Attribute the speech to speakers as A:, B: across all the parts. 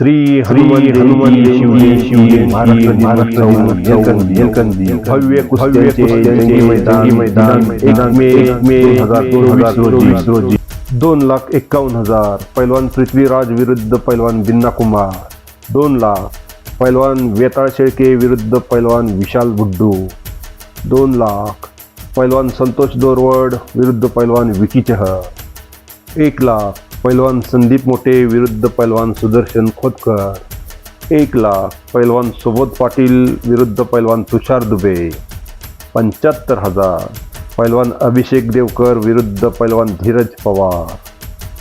A: श्री हनुमान हनुमान शिवले शिवले महाराष्ट्र महाराष्ट्र निलकंदी भव्य कुस्त्यांचे मैदान मैदान एक मे एक मे दोन हजार चोवीस रोजी. दोन लाख एक्कावन्न हजार पैलवान पृथ्वीराज विरुद्ध पैलवान बिन्ना कुमार दोन लाख पैलवान वेताळ शेळके विरुद्ध पैलवान विशाल बुड्डू. दोन लाख पैलवान संतोष दोरवड विरुद्ध पैलवान विकी चहर. एक लाख पैलवान संदीप मोठे विरुद्ध पैलवान सुदर्शन खोतकर. एक लाख पैलवान सुबोध पाटील विरुद्ध पैलवान तुषार दुबे. पंच्याहत्तर हजार पैलवान अभिषेक देवकर विरुद्ध पैलवान धीरज पवार.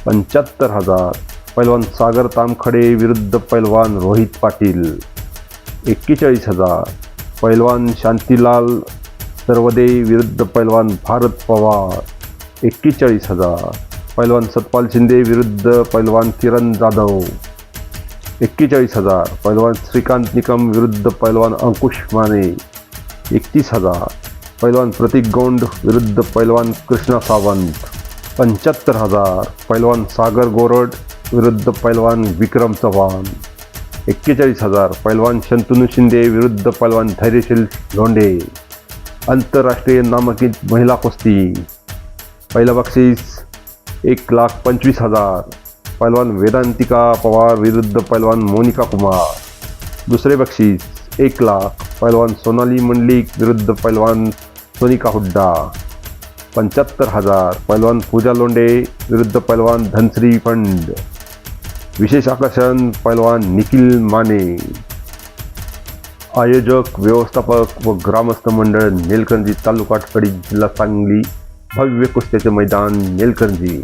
A: पंच्याहत्तर हजार पैलवान सागर तामखडे विरुद्ध पैलवान रोहित पाटील. एक्केचाळीस हजार पैलवान शांतीलाल सर्वदे विरुद्ध पैलवान भारत पवार. एक्केचाळीस हजार पैलवान सतपाल शिंदे विरुद्ध पैलवान किरण जाधव. एक्केचाळीस हजार. पैलवान श्रीकांत निकम विरुद्ध पैलवान अंकुश माने एकतीस हजार. पैलवान प्रतीक गौंड विरुद्ध पैलवान कृष्णा सावंत पंच्याहत्तर हजार. पैलवान सागर गोरड विरुद्ध पैलवान विक्रम चव्हाण एक्केचाळीस हजार. पैलवान शंतनू शिंदे विरुद्ध पैलवान धैर्यशील लोंढे आंतरराष्ट्रीय नामांकित महिला कुस्ती. पहिलं बक्षीस एक लाख पंचवीस हजार. पैलवान वेदांतिका पवार विरुद्ध पैलवान मोनिका कुमार. दुसरे बक्षीस एक लाख. पैलवान सोनाली मंडलिक विरुद्ध पैलवान सोनिका हुड्डा. पंच्याहत्तर हजार. पैलवान पूजा लोंडे विरुद्ध पैलवान धनश्री फंड. विशेष आकर्षण पैलवान निखिल माने. आयोजक व्यवस्थापक व ग्रामस्थ मंडळ नेलकंजी तालुका आटपाडी जिल्हा सांगली. भव्य कुस्त्याचे मैदान नेलकंजी.